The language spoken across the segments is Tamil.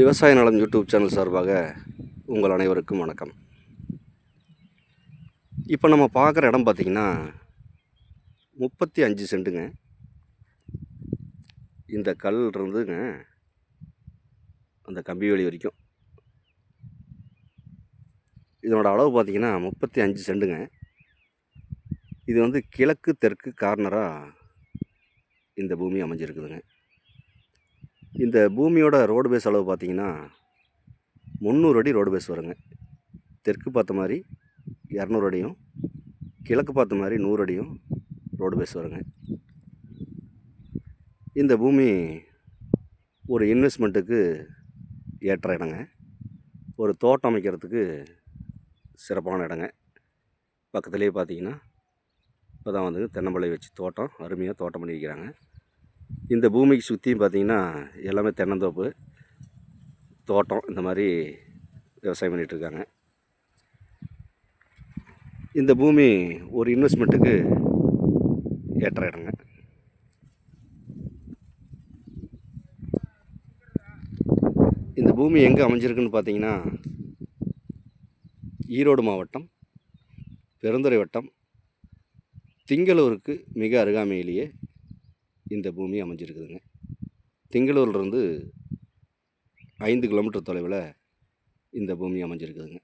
விவசாய நலம் யூடியூப் சேனல் சார்பாக உங்கள் அனைவருக்கும் வணக்கம். இப்போ நம்ம பார்க்குற இடம் பார்த்திங்கன்னா முப்பத்தி அஞ்சு சென்ட்டுங்க. இந்த கல் இருந்துங்க. அந்த கம்பி வேலி வரைக்கும். இதனோட அளவு பார்த்திங்கன்னா முப்பத்தி அஞ்சு சென்ட்டுங்க. இது வந்து கிழக்கு தெற்கு கார்னராக இந்த பூமி அமைஞ்சிருக்குதுங்க. இந்த பூமியோட ரோடு பேஸ் அளவு பார்த்தீங்கன்னா முந்நூறு அடி ரோடு பேஸ் வருங்க. தெற்கு பார்த்த மாதிரி இரநூறு அடியும் கிழக்கு பார்த்த மாதிரி நூறு அடியும் ரோடு பேஸ் வருங்க. இந்த பூமி ஒரு இன்வெஸ்ட்மெண்ட்டுக்கு ஏற்ற இடங்க. ஒரு தோட்டம் அமைக்கிறதுக்கு சிறப்பான இடங்க. பக்கத்துலேயே பார்த்தீங்கன்னா இப்போ தான் வந்து தென்னம்பளை வச்சு தோட்டம் அருமையாக தோட்டம் பண்ணி வைக்கிறாங்க இந்த பூமிக்கு சுற்றியும் பார்த்தீங்கன்னா எல்லாமே தென்னந்தோப்பு தோட்டம் இந்த மாதிரி விவசாயம் பண்ணிகிட்ருக்காங்க இந்த பூமி ஒரு இன்வெஸ்ட்மெண்ட்டுக்கு ஏற்ற இடங்க. இந்த பூமி எங்கே அமைஞ்சிருக்குன்னு பார்த்தீங்கன்னா ஈரோடு மாவட்டம் பெருந்துறை வட்டம் திங்களூருக்கு மிக அருகாமையிலேயே இந்த பூமி அமைஞ்சிருக்குதுங்க. திங்களூர்லேருந்து ஐந்து கிலோமீட்டர் தொலைவில் இந்த பூமி அமைஞ்சிருக்குதுங்க.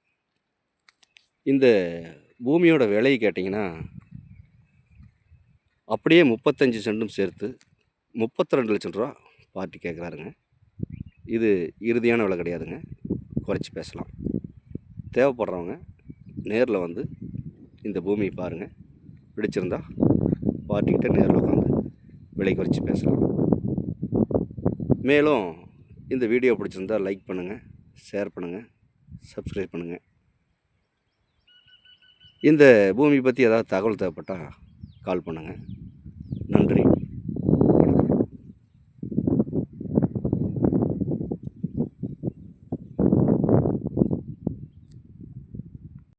இந்த பூமியோட விலையை கேட்டிங்கன்னா அப்படியே முப்பத்தஞ்சு சென்டும் சேர்த்து முப்பத்தி ரெண்டு லட்சம் ரூபா பார்ட்டி கேட்குறாருங்க இது இறுதியான விலை கிடையாதுங்க. குறைச்சி பேசலாம். தேவைப்படுறவங்க நேரில் வந்து இந்த பூமியை பாருங்கள் பிடிச்சிருந்தா பார்ட்டிக்கிட்ட நேரில் உட்காந்து விலை குறைச்சி பேசலாம். மேலும் இந்த வீடியோ பிடிச்சிருந்தா லைக் பண்ணுங்கள் ஷேர் பண்ணுங்கள் சப்ஸ்கிரைப் பண்ணுங்கள் இந்த பூமி பற்றி ஏதாவது தகவல் தேவைப்பட்டால் கால் பண்ணுங்கள் நன்றி.